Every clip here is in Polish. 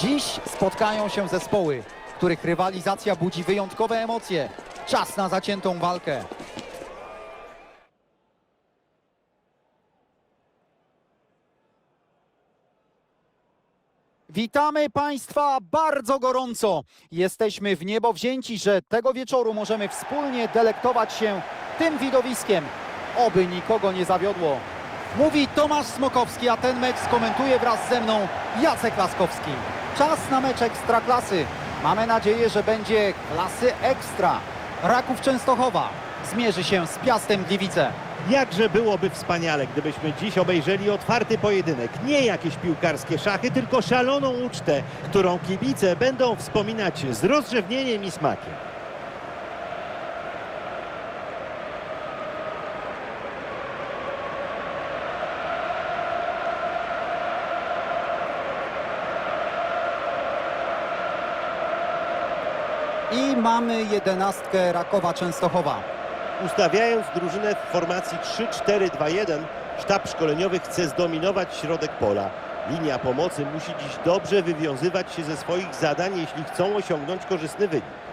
Dziś spotkają się zespoły, których rywalizacja budzi wyjątkowe emocje. Czas na zaciętą walkę. Witamy Państwa bardzo gorąco. Jesteśmy w niebo wzięci, że tego wieczoru możemy wspólnie delektować się tym widowiskiem. Oby nikogo nie zawiodło. Mówi Tomasz Smokowski, a ten mecz skomentuje wraz ze mną Jacek Laskowski. Czas na mecz ekstraklasy. Mamy nadzieję, że będzie klasy ekstra. Raków Częstochowa zmierzy się z Piastem Gliwice. Jakże byłoby wspaniale, gdybyśmy dziś obejrzeli otwarty pojedynek. Nie jakieś piłkarskie szachy, tylko szaloną ucztę, którą kibice będą wspominać z rozrzewnieniem i smakiem. I mamy jedenastkę Rakowa Częstochowa. Ustawiając drużynę w formacji 3-4-2-1, sztab szkoleniowy chce zdominować środek pola. Linia pomocy musi dziś dobrze wywiązywać się ze swoich zadań, jeśli chcą osiągnąć korzystny wynik.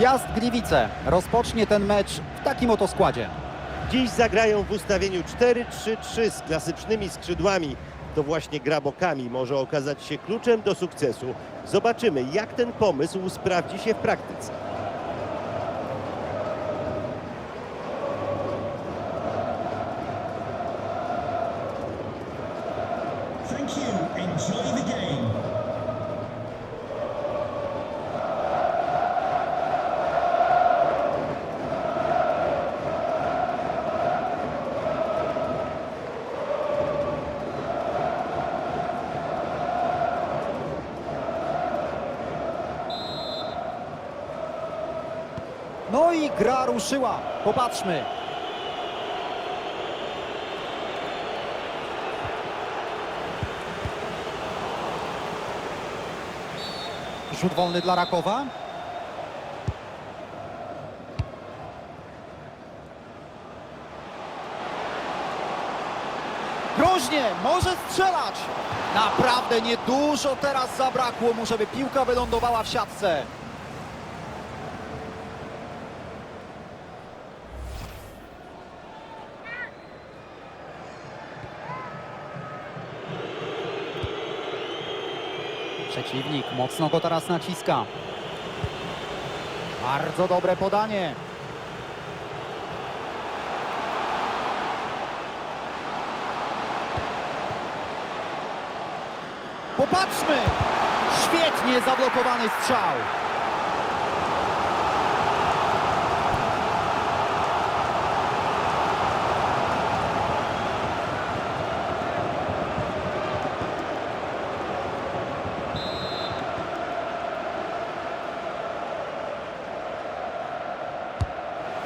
Piast Gliwice rozpocznie ten mecz w takim oto składzie. Dziś zagrają w ustawieniu 4-3-3 z klasycznymi skrzydłami. To właśnie gra bokami może okazać się kluczem do sukcesu. Zobaczymy, jak ten pomysł sprawdzi się w praktyce. Thank you. Enjoy the game. Ruszyła. Popatrzmy. Rzut wolny dla Rakowa. Groźnie, może strzelać. Naprawdę niedużo teraz zabrakło mu, żeby piłka wylądowała w siatce. Przeciwnik mocno go teraz naciska. Bardzo dobre podanie. Popatrzmy! Świetnie zablokowany strzał.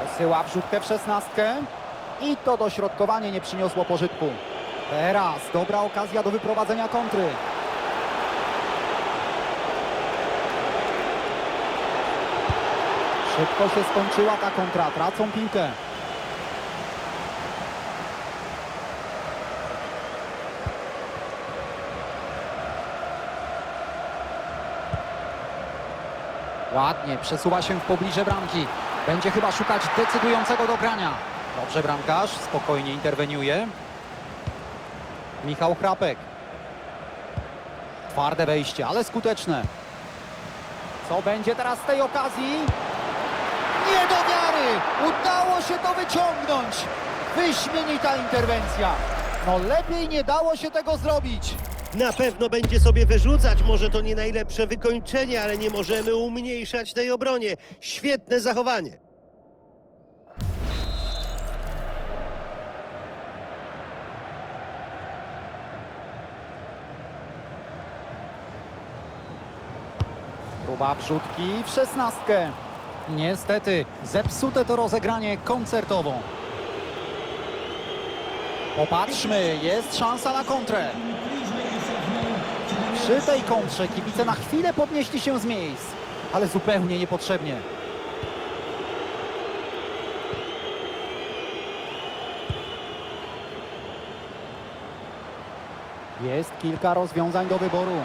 Posyła wrzutkę w szesnastkę. I to dośrodkowanie nie przyniosło pożytku. Teraz dobra okazja do wyprowadzenia kontry. Szybko się skończyła ta kontra. Tracą piłkę. Ładnie, przesuwa się w pobliże bramki. Będzie chyba szukać decydującego dogrania. Dobrze bramkarz, spokojnie interweniuje. Michał Chrapek. Twarde wejście, ale skuteczne. Co będzie teraz z tej okazji? Nie do wiary! Udało się to wyciągnąć! Wyśmienita interwencja. No lepiej nie dało się tego zrobić. Na pewno będzie sobie wyrzucać, może to nie najlepsze wykończenie, ale nie możemy umniejszać tej obronie. Świetne zachowanie. Próba wrzutki w szesnastkę. Niestety, zepsute to rozegranie koncertową. Popatrzmy, jest szansa na kontrę. Przy tej kontrze kibice na chwilę podnieśli się z miejsc, ale zupełnie niepotrzebnie. Jest kilka rozwiązań do wyboru.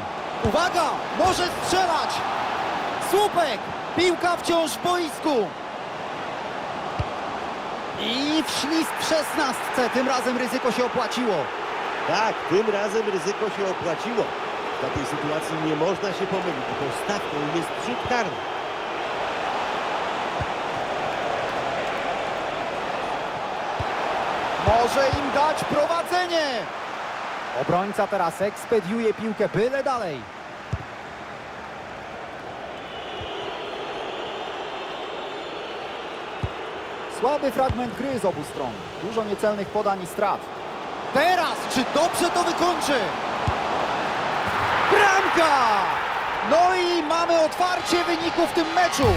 Uwaga! Może strzelać! Słupek! Piłka wciąż w boisku! I wślizg w szesnastce. Tym razem ryzyko się opłaciło. Tak, tym razem ryzyko się opłaciło. W takiej sytuacji nie można się pomylić, bo stawką jest rzut karny. Może im dać prowadzenie! Obrońca teraz ekspediuje piłkę byle dalej. Słaby fragment gry z obu stron. Dużo niecelnych podań i strat. Teraz, czy dobrze to wykończy? Bramka! No i mamy otwarcie wyniku w tym meczu.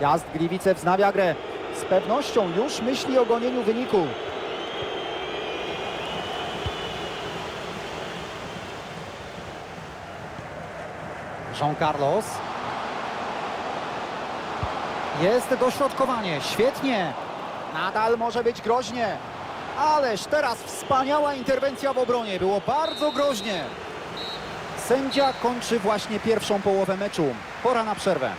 Jazd Gliwice wznawia grę. Z pewnością już myśli o gonieniu wyniku. Jean Carlos. Jest dośrodkowanie. Świetnie. Nadal może być groźnie. Ależ teraz wspaniała interwencja w obronie. Było bardzo groźnie. Sędzia kończy właśnie pierwszą połowę meczu. Pora na przerwę.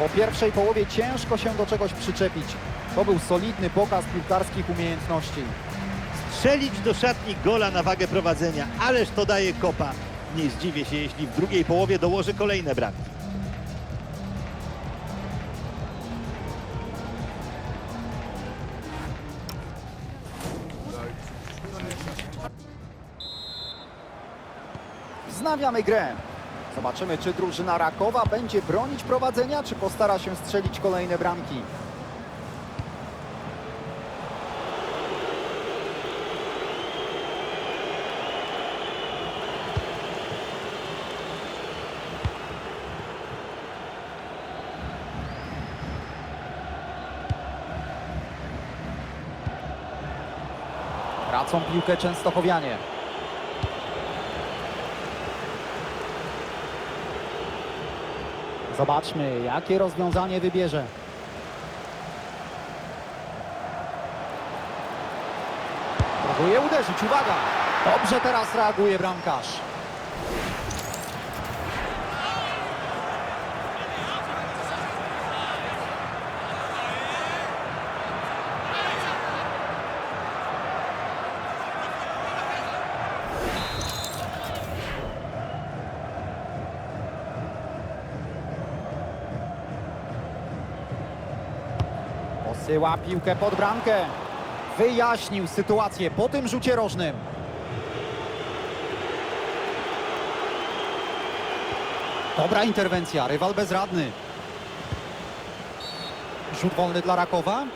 Po pierwszej połowie ciężko się do czegoś przyczepić. To był solidny pokaz piłkarskich umiejętności. Strzelić do szatni gola na wagę prowadzenia, ależ to daje kopa. Nie zdziwię się, jeśli w drugiej połowie dołoży kolejne bramki. Wznawiamy grę. Zobaczymy, czy drużyna Rakowa będzie bronić prowadzenia, czy postara się strzelić kolejne bramki. Tracą piłkę Częstochowianie. Zobaczmy, jakie rozwiązanie wybierze. Próbuje uderzyć, uwaga! Dobrze teraz reaguje bramkarz. Posyła piłkę pod bramkę. Wyjaśnił sytuację po tym rzucie rożnym. Dobra interwencja, rywal bezradny. Rzut wolny dla Rakowa.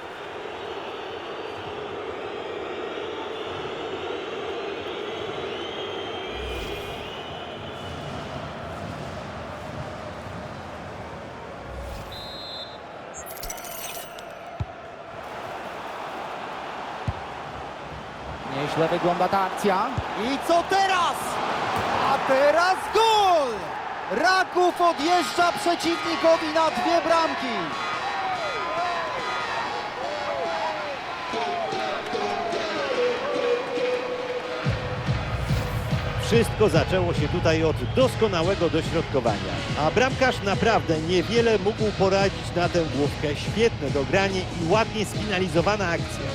Nieźle wygląda ta akcja. I co teraz? A teraz gol! Raków odjeżdża przeciwnikowi na dwie bramki. Wszystko zaczęło się tutaj od doskonałego dośrodkowania. A bramkarz naprawdę niewiele mógł poradzić na tę główkę. Świetne dogranie i ładnie sfinalizowana akcja.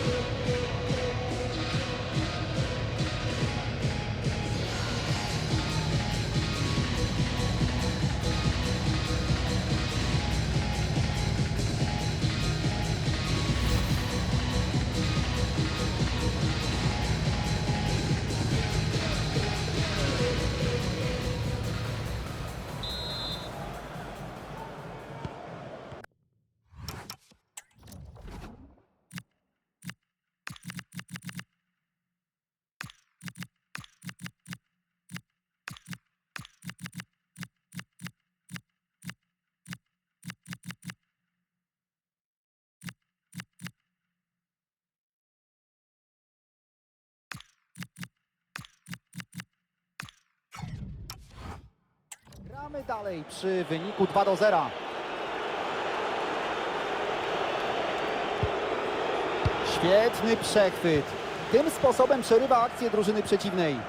Gramy dalej przy wyniku 2 do 0. Świetny przechwyt. Tym sposobem przerywa akcję drużyny przeciwnej.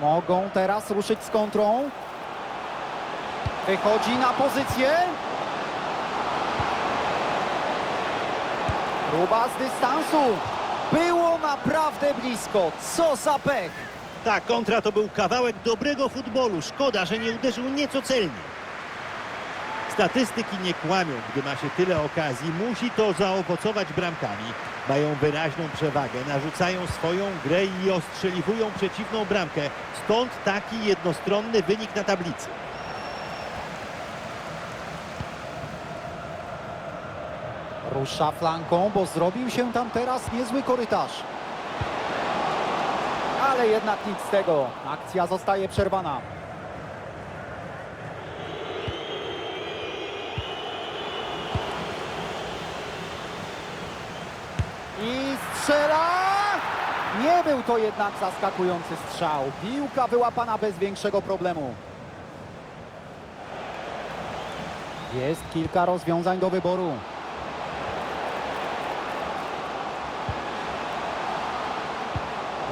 Mogą teraz ruszyć z kontrą. Wychodzi na pozycję. Próba z dystansu. Było naprawdę blisko. Co za pech. Ta kontra to był kawałek dobrego futbolu. Szkoda, że nie uderzył nieco celniej. Statystyki nie kłamią, gdy ma się tyle okazji. Musi to zaowocować bramkami. Mają wyraźną przewagę, narzucają swoją grę i ostrzeliwują przeciwną bramkę. Stąd taki jednostronny wynik na tablicy. Rusza flanką, bo zrobił się tam teraz niezły korytarz. Ale jednak nic z tego. Akcja zostaje przerwana. I strzela! Nie był to jednak zaskakujący strzał. Piłka wyłapana bez większego problemu. Jest kilka rozwiązań do wyboru.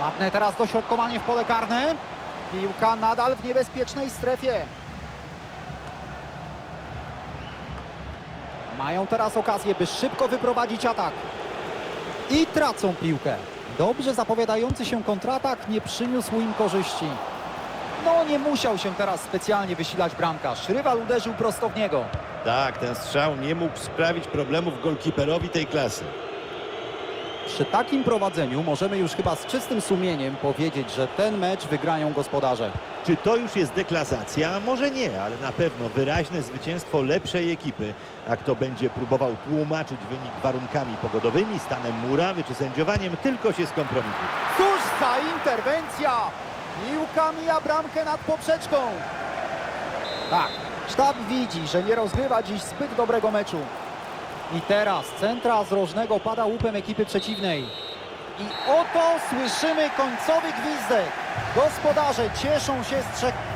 Ładne teraz dośrodkowanie w pole karne. Piłka nadal w niebezpiecznej strefie. Mają teraz okazję, by szybko wyprowadzić atak. I tracą piłkę. Dobrze zapowiadający się kontratak nie przyniósł im korzyści. No nie musiał się teraz specjalnie wysilać bramkarz. Rywal uderzył prosto w niego. Tak, ten strzał nie mógł sprawić problemów golkiperowi tej klasy. Przy takim prowadzeniu możemy już chyba z czystym sumieniem powiedzieć, że ten mecz wygrają gospodarze. Czy to już jest deklasacja? Może nie, ale na pewno wyraźne zwycięstwo lepszej ekipy. A kto będzie próbował tłumaczyć wynik warunkami pogodowymi, stanem murawy czy sędziowaniem, tylko się skompromituje. Cóż za interwencja! Piłka mija bramkę nad poprzeczką. Tak, sztab widzi, że nie rozgrywa dziś zbyt dobrego meczu. I teraz centra z rożnego pada łupem ekipy przeciwnej. I oto słyszymy końcowy gwizdek. Gospodarze cieszą się z trzech